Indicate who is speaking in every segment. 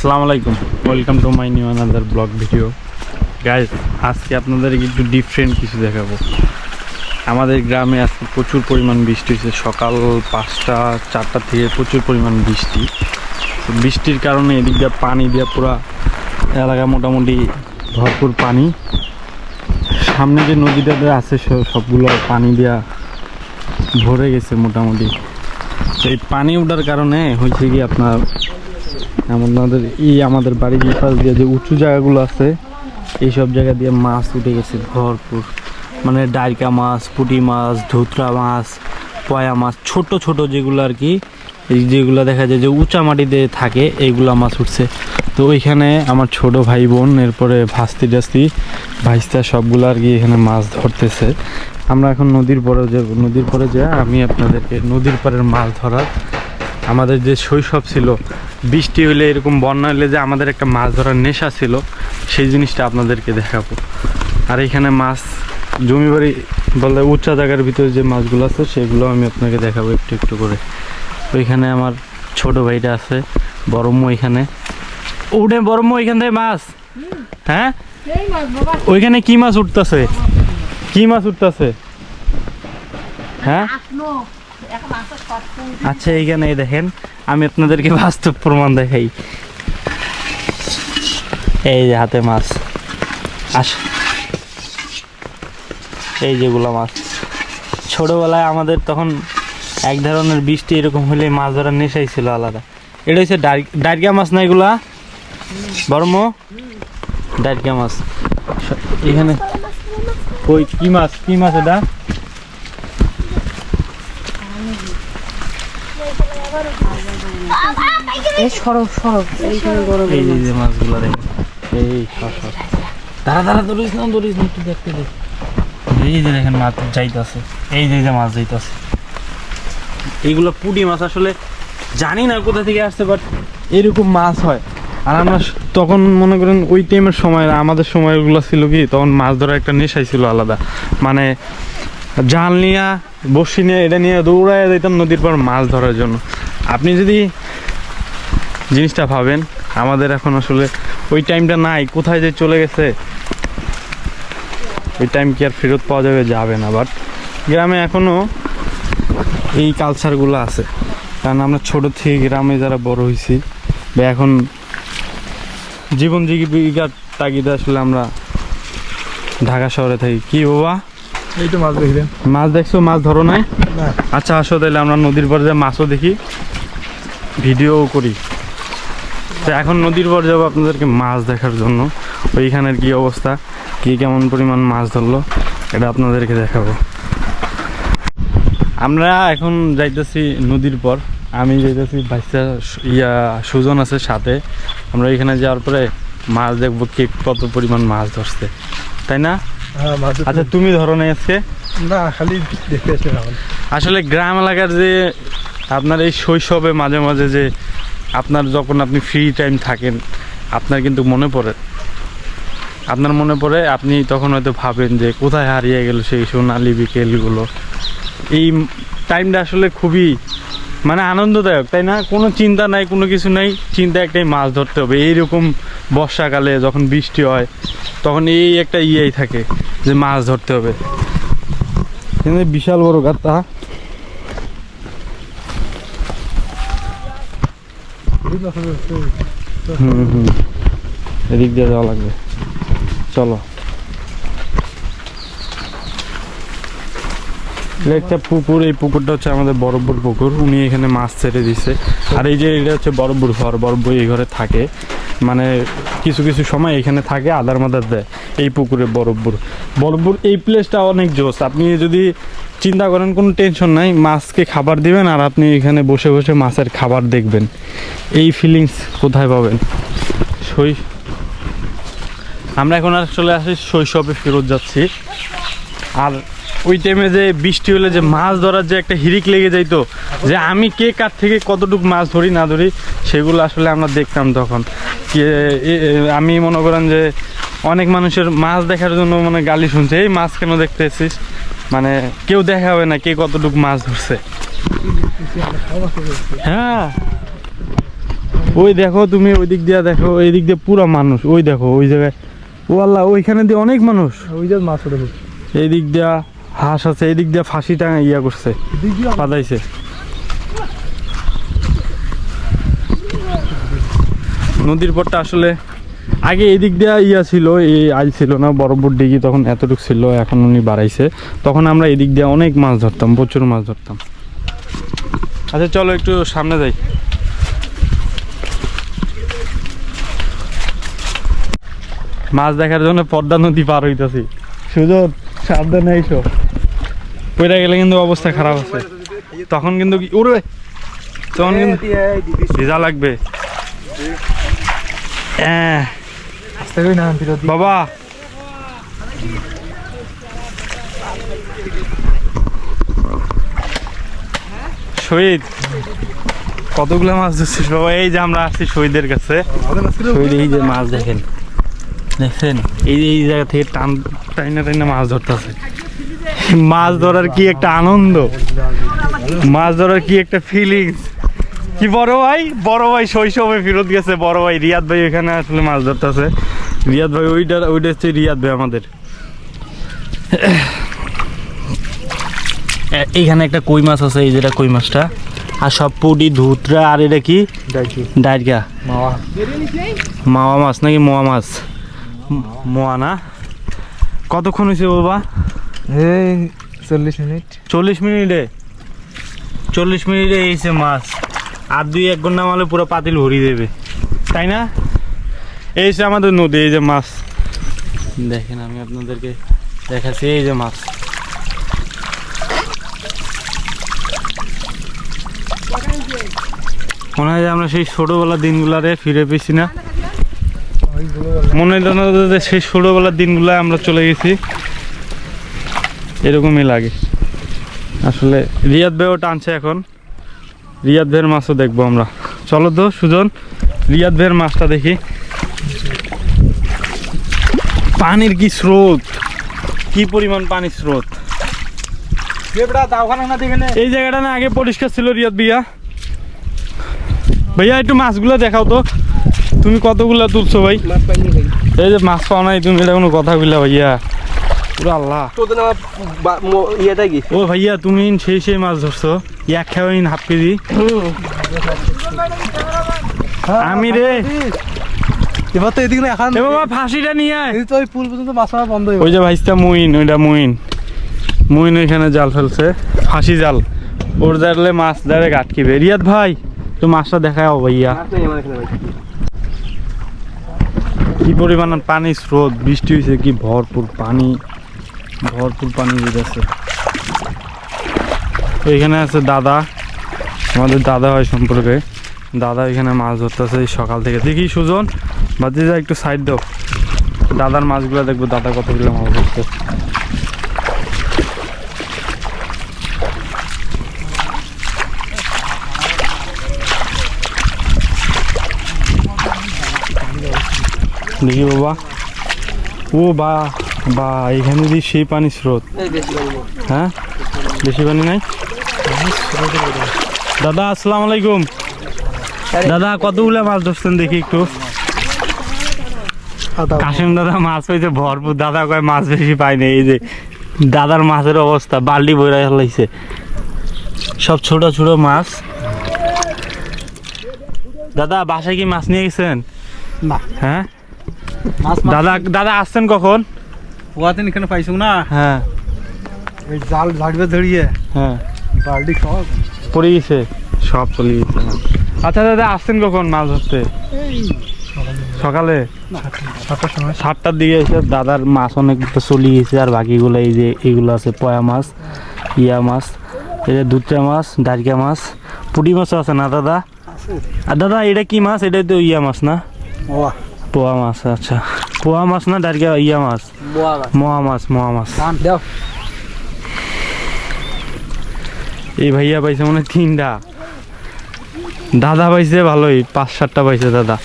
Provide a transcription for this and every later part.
Speaker 1: আসসালামু আলাইকুম। Welcome to my new another blog video guys আজকে আপনাদেরকে একটু ডিফারেন্ট কিছু দেখাবো। আমাদের গ্রামে আজকে প্রচুর পরিমাণ বৃষ্টি হয়েছে। সকাল পাঁচটা, চারটা থেকে প্রচুর পরিমাণ বৃষ্টি। বৃষ্টির কারণে এদিক দিয়ে পানি দিয়ে পুরা এলাকা মোটামুটি ভরপুর পানি। সামনে যে নদীটাতে আছে সব- সবগুলো পানি দিয়া ভরে গেছে মোটামুটি। এই পানি ওঠার কারণে হয়েছে কি আপনার আমাদের এই আমাদের বাড়ির পাশ দিয়ে যে উঁচু জায়গাগুলো আছে এই সব জায়গা দিয়ে মাছ উঠে গেছে ভরপুর। মানে ডাইকা মাছ, পুঁটি মাছ, ধুতরা মাছ, পয়া মাছ, ছোট ছোট যেগুলো আর কি, এই যেগুলো দেখা যায় যে উঁচা মাটিতে থাকে, এইগুলা মাছ উঠছে। তো ওইখানে আমার ছোট ভাই বোন, এরপরে ভাস্তি টাস্তি, ভাইস্তা সবগুলো আর কি এখানে মাছ ধরতেছে। আমরা এখন নদীর পরে যে, নদীর পরে যে, আমি আপনাদেরকে নদীর পাড়ের মাছ ধরার আমাদের যে শৈশব ছিল, বৃষ্টি হলে এরকম বন্যা হলে যে আমাদের একটা মাছ ধরার নেশা ছিল, সেই জিনিসটা আপনাদেরকে দেখাবো। আর এখানে মাছ, জমি বাড়ি বলতে উচ্চা জায়গার ভিতরে যে মাছগুলো আছে, সেগুলো আমি আপনাকে দেখাবো একটু একটু করে। ওইখানে আমার ছোট ভাইটা আছে বড়ম্ম এখানে। উঠে বড়ম্ম ওইখান থেকে মাছ। হ্যাঁ? ওইখানে কি মাছ উঠতেছে? কি মাছ উঠতেছে? হ্যাঁ? আচ্ছা এইখানে এই দেখেন, আমি আপনাদেরকে বাস্তব প্রমাণ দেখাই। এই যে হাতে মাছ। আস। এই যেগুলো মাছ। ছোটবেলায় আমাদের তখন এক ধরনের বৃষ্টি এরকম হলে মাছ ধরার নেশাই ছিল আলাদা। এটা হচ্ছে ডাইরকা মাছ না এগুলা? বর্ম? ডাইরকা মাছ। এখানে কি মাছ? কি মাছ এটা?
Speaker 2: এই সরব সরব এইখানে গরম
Speaker 1: এই যে মাছগুলো দেখেন এই সর সর। দাঁড়া দাঁড়া দৌড়িস না দৌড়িস না একটু দেখতে দেখ এই যে দেখেন মাছ যাইতেছে। এই যে যে মাছ যাইতেছে। এইগুলো পুঁটি মাছ আসলে জানি না কোথা থেকে আসছে বাট এরকম মাছ হয়। আর আমরা তখন মনে করেন ওই টাইমের সময় আমাদের সময়গুলো ছিল কি তখন মাছ ধরার একটা নেশাই ছিল আলাদা। মানে জাল নিয়ে, বসি নিয়ে, এটা নিয়ে দৌড়ায় যেতাম নদীর পর মাছ ধরার জন্য। আপনি যদি জিনিসটা ভাবেন, আমাদের এখন আসলে ওই টাইমটা নাই, কোথায় যে চলে গেছে, ওই টাইম কি আর ফেরত পাওয়া যাবে যাবে না। বাট গ্রামে এখনও এই কালচারগুলো আছে। কারণ আমরা ছোট থেকে গ্রামে যারা বড় হয়েছি বা এখন জীবন জীবিকার তাগিদে আসলে আমরা ঢাকা শহরে থাকি। কি বাবা?
Speaker 3: এই তো মাছ দেখলেন
Speaker 1: মাছ দেখছ? মাছ ধরো নাই? আচ্ছা আসো তাহলে আমরা নদীর পরে যে মাছও দেখি ভিডিও করি। তো এখন নদীর পর যাব আপনাদেরকে মাছ দেখার জন্য। ওইখানের কি অবস্থা? কি কেমন পরিমাণ মাছ ধরলো? এটা আপনাদেরকে দেখাবো। আমরা এখন যাইতেছি নদীর পর। আমি যাইতেছি বাইশটা ইয়া সুজন আছে সাথে। আমরা এখানে যাওয়ার পরে মাছ দেখব কে কত পরিমাণ মাছ ধরছে। তাই না? আচ্ছা তুমি ধরো আজকে?
Speaker 3: না খালি দেখতে আসলে
Speaker 1: আসলে গ্রাম এলাকার যে আপনার এই শৈশবে মাঝে মাঝে যে আপনার যখন আপনি ফ্রি টাইম থাকেন আপনার কিন্তু মনে পড়ে। আপনার মনে পড়ে আপনি তখন হয়তো ভাবেন যে কোথায় হারিয়ে গেল সেই সোনালি বিকেলগুলো। এই টাইমটা আসলে খুবই মানে আনন্দদায়ক তাই না? কোনো চিন্তা নাই কোনো কিছু নাই। চিন্তা একটাই মাছ ধরতে হবে। এইরকম বর্ষাকালে যখন বৃষ্টি হয় তখন এই একটা ইয়েই থাকে যে মাছ ধরতে হবে। কিন্তু বিশাল বড় গাতা হুম এদিক দিয়ে যাওয়া লাগবে। চলো। একটা পুকুর, এই পুকুরটা হচ্ছে আমাদের বরফপুর পুকুর। উনি এখানে মাছ ছেড়ে দিছে। আর এই যে এটা হচ্ছে বরফপুর ঘর, বরফপুর এই ঘরে থাকে। মানে কিছু কিছু সময় এখানে থাকে, আদার মাদার দেয়। এই পুকুরে বরফপুর বরফপুর এই প্লেসটা অনেক জোস। আপনি যদি চিন্তা করেন, কোনো টেনশন নাই। মাছকে খাবার দিবেন আর আপনি এখানে বসে বসে মাছের খাবার দেখবেন। এই ফিলিংস কোথায় পাবেন? শৈ আমরা এখন আসলে আসি শৈশবে ফেরত যাচ্ছি। আর ওই টাইমে যে বৃষ্টি হলে যে মাছ ধরার যে একটা হিরিক লেগে যাইতো যে আমি কে কার থেকে কতটুকু মাছ ধরি না ধরি সেগুলো আসলে আমরা দেখতাম তখন। আমি মনে করেন যে অনেক মানুষের মাছ দেখার জন্য মানে গালি শুনছে এই মাছ কেন দেখতে এসিস মানে কেউ দেখাবে না কে কতটুকু মাছ ধরছে। হ্যাঁ। ওই দেখো তুমি ওই দিক দিয়ে দেখো এই দিক দিয়ে পুরো মানুষ ওই দেখো ওই জায়গায় ও আল্লাহ ওইখানে দিয়ে অনেক মানুষ।
Speaker 3: ওই যে মাছ
Speaker 1: এই দিক দিয়া হাঁস আছে, এই দিক দিয়া ফাঁসি টাঙা ইয়া করছে
Speaker 3: এদিক
Speaker 1: পাতাইছে নদীর পরটা আসলে আগে এদিক দিয়ে ইয়া ছিল, এই আইল ছিল না বরফর ডিগি তখন এতটুকু ছিল, এখন উনি বাড়াইছে। তখন আমরা এদিক দিয়ে অনেক মাছ ধরতাম, প্রচুর মাছ ধরতাম। আচ্ছা চলো একটু সামনে যাই। মাছ দেখার জন্য পদ্মা নদী পার হইতেছি। সুযোগ সাবধানে এইসো পইরা গেলে কিন্তু অবস্থা খারাপ আছে। তখন কিন্তু কি উড়বে। তখন কিন্তু ভিজা লাগবে। হ্যাঁ। বাবা। শহীদ। কতগুলো মাছ ধরছিস বাবা? এই যে আমরা আসছি শহীদের কাছে। শহীদ, এই যে মাছ দেখেন। দেখছেন? এই যে এই জায়গা থেকে টান টাইনা টাইনা মাছ ধরতেছে। মাছ ধরার কি একটা আনন্দ? মাছ ধরার কি একটা ফিলিংস কি বড় ভাই? বড় ভাই শৈশবে ফেরত গেছে বড় ভাই রিয়াদ ভাই এখানে আসলে মাছ ধরতেছে। রিয়াদ ভাই ওইটা ওইটা হচ্ছে রিয়াদ ভাই আমাদের। এইখানে একটা কই মাছ আছে এই যেটা কই মাছটা। আর সব পুডি ধুতরা আর এটা কি? ডাইরগা
Speaker 3: মাওয়া।
Speaker 1: মাওয়া মাছ নাকি মোয়া মাছ? মোয়া না। কতক্ষণ হয়েছে বাবা?
Speaker 3: এই চল্লিশ মিনিট।
Speaker 1: চল্লিশ মিনিটে? চল্লিশ মিনিটে এসে মাছ। আর দুই এক ঘণ্টা নামালে পুরো পাতিল ভরিয়ে দেবে। তাই না? এই যে আমাদের নদী, এই যে মাছ। দেখেন, আমি আপনাদেরকে দেখাচ্ছি, এই যে মাছ। মনে হয় যে আমরা সেই ছোটোবেলার দিনগুলারে ফিরে পেয়েছি না? মনে হয় সেই ছোটোবেলার দিনগুলো আমরা চলে গেছি। এরকমই লাগে। আসলে রিয়াদ ভাইও টানছে এখন। রিয়াদ ভাইয়ের মাছও দেখব আমরা। চলো তো সুজন রিয়াদ ভাইয়ের মাছটা দেখি। পানির কি স্রোত? কি পরিমাণ পানির স্রোত? এই জায়গাটা না আগে পরিষ্কার ছিল রিয়াদ ভাইয়া। ভাইয়া একটু মাছগুলো দেখাও তো। তুমি কতগুলা তুলছো ভাই?
Speaker 3: ভাই।
Speaker 1: এই যে মাছ পাও নাই তুমি এটা কোনো কথা বললা ভাইয়া। পুরো আল্লাহ।
Speaker 3: তোদের আমার ইয়েটা কি?
Speaker 1: ও ভাইয়া তুমি সেই সেই মাছ ধরছো। এক খেয়ে হাফ কেজি। আমি রে।
Speaker 3: এবার তো এদিকে এখন
Speaker 1: এ বাবা ফাঁসিটা নিয়ে আয়।
Speaker 3: এই তো ওই পুল পর্যন্ত মাছ মারা বন্ধ
Speaker 1: ওই যে ভাইসটা মুইন ওইটা মুইন। মুইন ওইখানে জাল ফেলছে। ফাঁসি জাল। ওর জালে মাছ ডাইরেক্ট আটকিবে রিয়াদ ভাই তো মাছটা দেখাও ভাইয়া। কি পরিমাণ পানি স্রোত বৃষ্টি হয়েছে কি ভরপুর পানি। ভরপুর পানি বেরোচ্ছে এখানে আছে দাদা। আমাদের দাদা হয় সম্পর্কে। দাদা এখানে মাছ ধরতেছে সকাল থেকে। দেখি সুজন বাদি যা একটু সাইড দাও। দাদার মাছগুলো দেখব। দাদা কতগুলো মাছ ধরছে। দেখি বাবা। ও বা। বা এখানে দিয়ে সেই পানি স্রোত হ্যাঁ? বেশি পানি নাই? দাদা আসসালাম আলাইকুম। দাদা কতগুলো মাছ ধরছেন দেখি একটু। কাশিম দাদা মাছ পাইছে ভরপুর। দাদা কয় মাছ বেশি পাইনি এই যে দাদার মাছের অবস্থা বাল্টি বইরা ফেলাইছে। সব ছোট ছোট মাছ। দাদা বাসায় কি মাছ নিয়ে গেছেন? হ্যাঁ? দাদা দাদা আসছেন কখন?
Speaker 3: পোয়াতেন এখানে পাইছো না
Speaker 1: হ্যাঁ
Speaker 3: ওই জাল ঝাড়বে ধরিয়ে
Speaker 1: হ্যাঁ
Speaker 3: বালটি সব
Speaker 1: পড়ে গেছে সব চলে গেছে। আচ্ছা দাদা আসছেন কখন মাছ ধরতে সকালে
Speaker 3: সাতটার
Speaker 1: দিকে এসে দাদার মাছ অনেক চলে গেছে আর বাকিগুলো এই যে এইগুলো আছে পয়া মাছ ইয়া মাছ এই যে দুধটা মাছ দাঁড়িয়া মাছ পুঁটি মাছও আছে না দাদা আর দাদা এটা কি মাছ এটা তো ইয়া মাছ না
Speaker 3: ওয়া
Speaker 1: পোয়া মাছ আচ্ছা। পোয়া মাছ না দাঁড়িয়া ইয়া মাছ? মোয়া মাছ। মোয়া মাছ এই ভাইয়া পাইছে মনে তিনটা। দাদা পাইছে ভালোই পাঁচ সাতটা পাইছে দাদা।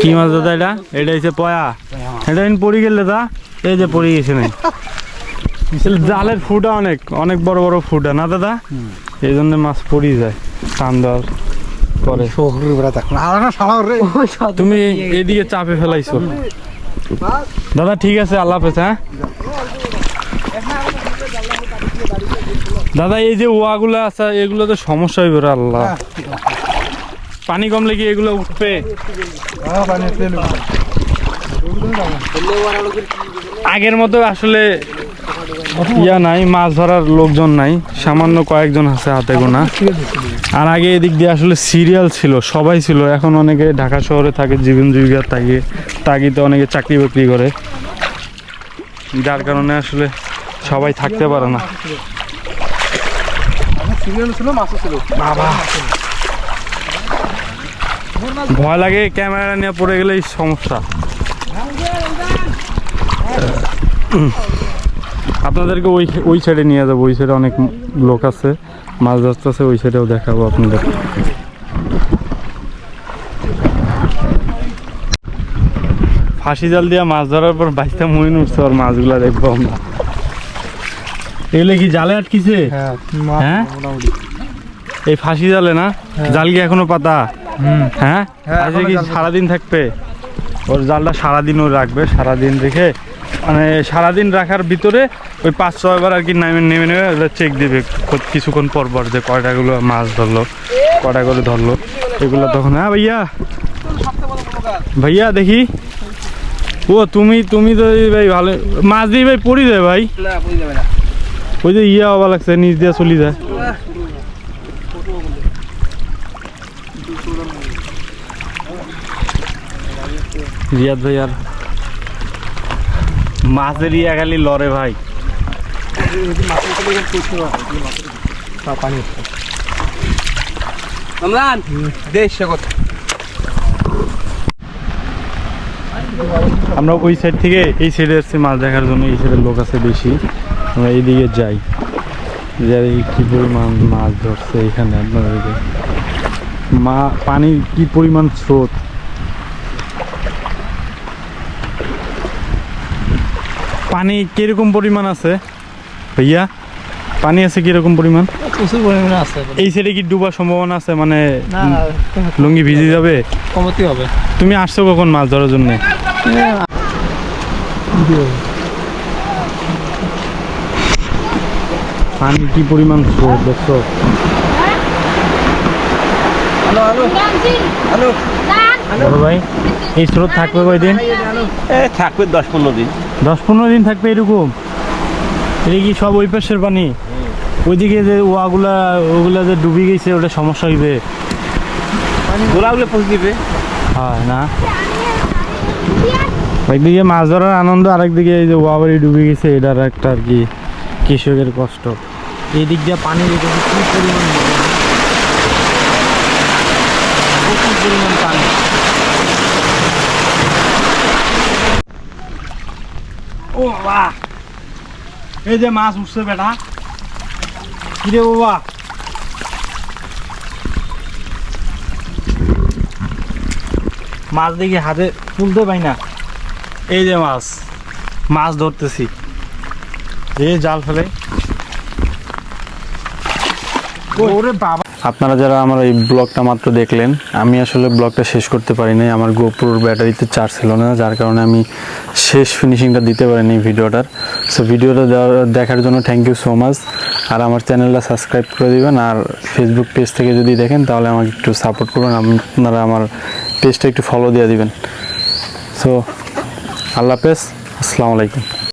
Speaker 1: কি মাছ দাদা এটা? এটা হচ্ছে পয়া। এটা পড়ে গেল দাদা। এই যে পড়ে গেছে নাই জালের ফুটা অনেক অনেক বড় বড় ফুটা। না দাদা? এই জন্য মাছ পড়ি যায় টান দেওয়ার পরে। তুমি এদিকে চাপে ফেলাইছো। দাদা, ঠিক আছে, আল্লাহ হাফেজ হ্যাঁ? দাদা, এই যে ওয়াগুলো আছে, এগুলো তো সমস্যা হইবে আল্লাহ। পানি কমলে কি এগুলো উঠবে? আগের মতো আসলে ইয়া নাই, মাছ ধরার লোকজন নাই, সামান্য কয়েকজন আছে হাতে গোনা। আর আগে এদিক দিয়ে আসলে সিরিয়াল ছিল, সবাই ছিল। এখন অনেকে ঢাকা শহরে থাকে জীবন জীবিকার তাগিয়ে, তাগিতে অনেকে চাকরি বাকরি করে। যার কারণে আসলে সবাই থাকতে পারে না। ভয় লাগে, ক্যামেরা নিয়ে পড়ে গেলেই সমস্যা। আপনাদেরকে ওই ওই সাইডে নিয়ে যাব ওই সাইডে অনেক লোক আছে মাছ ধরতেছে ওই সাইডেও দেখাবো আপনাদের। ফাঁসি জাল দিয়ে মাছ ধরার পর বাইশটা মহিন উঠছে আর মাছগুলা দেখব আমরা। এগুলো কি জালে আটকিছে?
Speaker 3: হ্যাঁ
Speaker 1: হ্যাঁ? এই ফাঁসি জালে না? জাল কি এখনও পাতা? হ্যাঁ?
Speaker 3: হ্যাঁ,
Speaker 1: আজকে কি সারাদিন থাকবে? ওর জালটা সারাদিন ও রাখবে সারাদিন রেখে মানে সারাদিন রাখার ভিতরে ওই পাঁচ ছয়বার আর কি নেমে নেমে নেমে চেক দিবে। কিছুক্ষণ পর পর যে কয়টাগুলো মাছ ধরলো কয়টা করে ধরলো এগুলো তখন হ্যাঁ ভাইয়া। ভাইয়া দেখি। ও তুমি তুমি তো ভাই ভালো মাছ দিয়ে ভাই পড়ি যায় ভাই? ওই যে ইয়া হওয়া লাগছে নিচ দিয়ে চলি যায়। রিয়াদ ভাই আর মাছের ইয়া খালি লড়ে ভাই। আমরা ওই সাইড থেকে এই সাইডে এসেছি মাছ দেখার জন্য। এই সাইডের লোক আছে বেশি। আমরা এইদিকে যাই। যে এই কি পরিমাণ মাছ ধরছে এখানে আপনাদেরকে। মা পানির কি পরিমাণ স্রোত। পানি কীরকম পরিমাণ আছে? ভাইয়া পানি আছে কীরকম পরিমাণ?
Speaker 3: প্রচুর পরিমাণে আছে।
Speaker 1: এই সাইডে কি ডুবার সম্ভাবনা আছে? মানে লুঙ্গি ভিজে যাবে?
Speaker 3: কমতি হবে।
Speaker 1: তুমি আসছো কখন মাছ ধরার জন্য? পানি কি পরিমাণ স্রোত দেখছ?
Speaker 3: Hello hello. হ্যালো।
Speaker 1: ভাই এই স্রোত থাকবে কয়দিন?
Speaker 4: এ থাকবে দশ পনেরো দিন।
Speaker 1: দশ পনেরো দিন থাকবে এরকম। এটা কি সব ওই পাশের পানি? ওইদিকে যে ওয়াগুলা ওগুলা যে ডুবে গেছে ওটা সমস্যা হইবে।
Speaker 4: গোলাগুলো পৌঁছে দিবে।
Speaker 1: হয় না। একদিকে মাছ ধরার আনন্দ আরেকদিকে এই যে ওয়াবারি ডুবে গেছে এটার একটা আর কি কৃষকের কষ্ট। এই দিক দিয়ে পানি রেখেছে কি পরিমাণ প্রচুর পরিমাণ পানি। ও এই যে মাছ উঠছে বেটা। কিরে বাবা? মাছ দেখি হাতে তুলতে পাই না। এই যে মাছ মাছ ধরতেছি। এই জাল ফেলে। ওরে বাবা। আপনারা যারা আমার এই ব্লগটা মাত্র দেখলেন, আমি আসলে ব্লগটা শেষ করতে পারিনি আমার গোপুর ব্যাটারিতে চার্জ ছিল না, যার কারণে আমি শেষ ফিনিশিংটা দিতে পারিনি ভিডিওটার। সো ভিডিওটা দেখার জন্য থ্যাংক ইউ সো মাচ আর আমার চ্যানেলটা সাবস্ক্রাইব করে দিবেন, আর ফেসবুক পেজ থেকে যদি দেখেন, তাহলে আমাকে একটু সাপোর্ট করবেন, আপনারা আমার পেজটা একটু ফলো দিয়ে দিবেন। সো আল্লাহ হাফেজ, আসসালামু আলাইকুম।